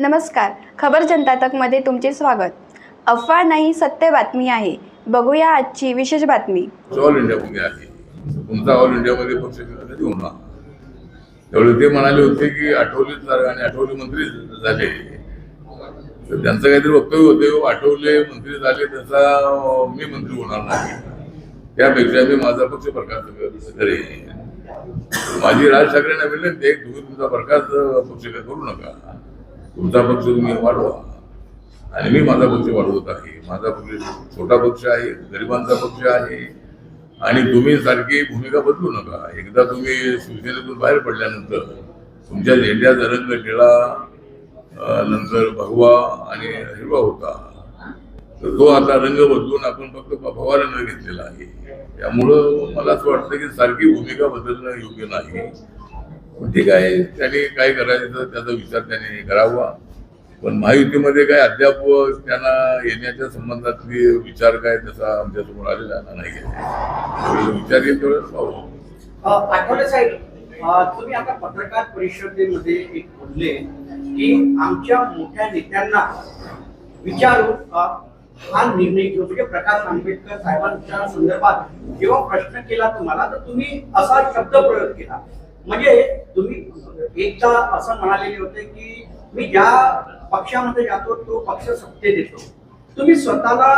नमस्कार. खबर जनता तकमध्ये तुमचे स्वागत. अफवा नाही सत्य बातमी आहे. बघूया आजची विशेष बातमी. ऑल इंडियामध्ये आहे. तुमचा ऑल इंडियामध्ये पक्ष कधी होणार? त्यावेळी ते म्हणाले होते की आठवलेच आणि आठवले मंत्री झाले. तर त्यांचं काहीतरी वक्तव्य होते हो, आठवले मंत्री झाले त्याचा मी मंत्री होणार नाही. त्यापेक्षा मी माझा पक्ष प्रकाश करेन. माझी राज ठाकरेंना विनंती आहे तुम्ही तुमचा प्रकाश पक्ष करू नका. तुमचा पक्ष तुम्ही वाढवा. आणि मी माझा पक्ष वाढवत आहे. माझा पक्ष छोटा पक्ष आहे गरिबांचा पक्ष आहे. आणि तुम्ही सारखी भूमिका बदलू नका. एकदा तुम्ही शिवसेनेतून बाहेर पडल्यानंतर तुमच्या झेंड्याचा रंग निळा नंतर भगवा आणि हिरवा होता. तर तो आता रंग बदलून आपण फक्त भगवा रंग घेतलेला आहे. त्यामुळं मला असं वाटतं की सारखी भूमिका बदलणं योग्य नाही. ठीक आहे त्याने काय करायचं तर त्याचा विचार त्याने करावा. पण महायुतीमध्ये काय अद्याप त्यांना येण्याच्या संबंधातली विचार काय त्याचा आमच्यासमोर आलेला नाही विचार येईल तेवढं पाहू. आठवले साहेब तुम्ही आता पत्रकार परिषदेमध्ये एक बोलले की आमच्या मोठ्या नेत्यांना विचारून हा निर्णय घेऊ. म्हणजे प्रकाश आंबेडकर साहेबांच्या संदर्भात जेव्हा प्रश्न केला तुम्हाला तर तुम्ही असा शब्द प्रयोग केला. म्हणजे तुम्ही एकदा असं म्हणालेले होते की मी ज्या पक्षामध्ये जातो तो पक्ष सत्तेत येतो तुम्ही स्वतःला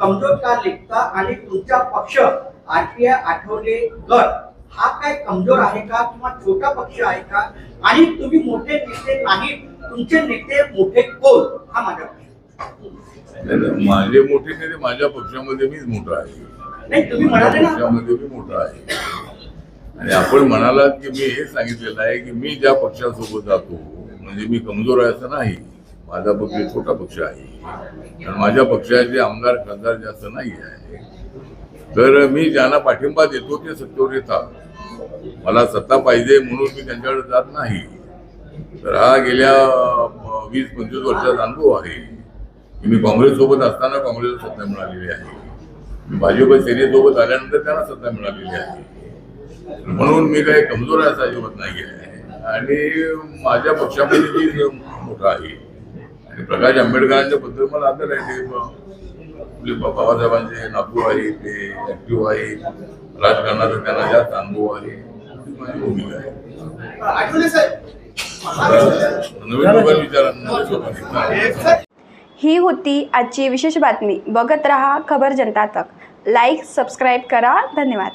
कमजोर का लेखता आणि तुमचा पक्ष आठव्या आठवले गट हा काय कमजोर आहे का किंवा छोटा पक्ष आहे का? आणि तुम्ही मोठे नेते नाही तुमचे नेते मोठे कोण? हा माझा प्रश्न. नाही, माझे मोठे नेते माझ्या पक्षामध्ये मीच मोठा आहे. नाही तुम्ही म्हणाले ना. पक्षामध्ये मी मोठा आहे. आणि आपण म्हणालात की मी हे सांगितलेलं आहे की मी ज्या पक्षासोबत जातो म्हणजे मी कमजोर आहे असं नाही. माझा पक्ष छोटा पक्ष आहे. आणि माझ्या पक्षाचे आमदार खासदार जास्त नाही आहे. तर मी ज्यांना पाठिंबा देतो ते सत्तेवर येतात. मला सत्ता पाहिजे म्हणून मी त्यांच्याकडे जात नाही. तर हा गेल्या वीस पंचवीस वर्षाचा अनुभव आहे. की मी काँग्रेससोबत असताना काँग्रेसला सत्ता मिळालेली आहे. मी भाजप सेनेसोबत आल्यानंतर त्यांना सत्ता मिळालेली आहे. म्हणून मी काही कमजोर आहे असं अजिबात नाही आहे आणि माझ्या पक्षामध्ये मी मोठा आहे आणि प्रकाश आंबेडकरांच्या बद्दल मला आदर आहे ते बाबासाहेबांचे नातू आहे ते ऍक्टिव्ह आहे राजकारणाचा त्यांना जास्त अनुभव आहे. ही माझी भूमिका आहे. नवीन लोकांनी. ही होती आजची विशेष बातमी. बघत रहा खबर जनता तक. लाईक सबस्क्राईब करा. धन्यवाद.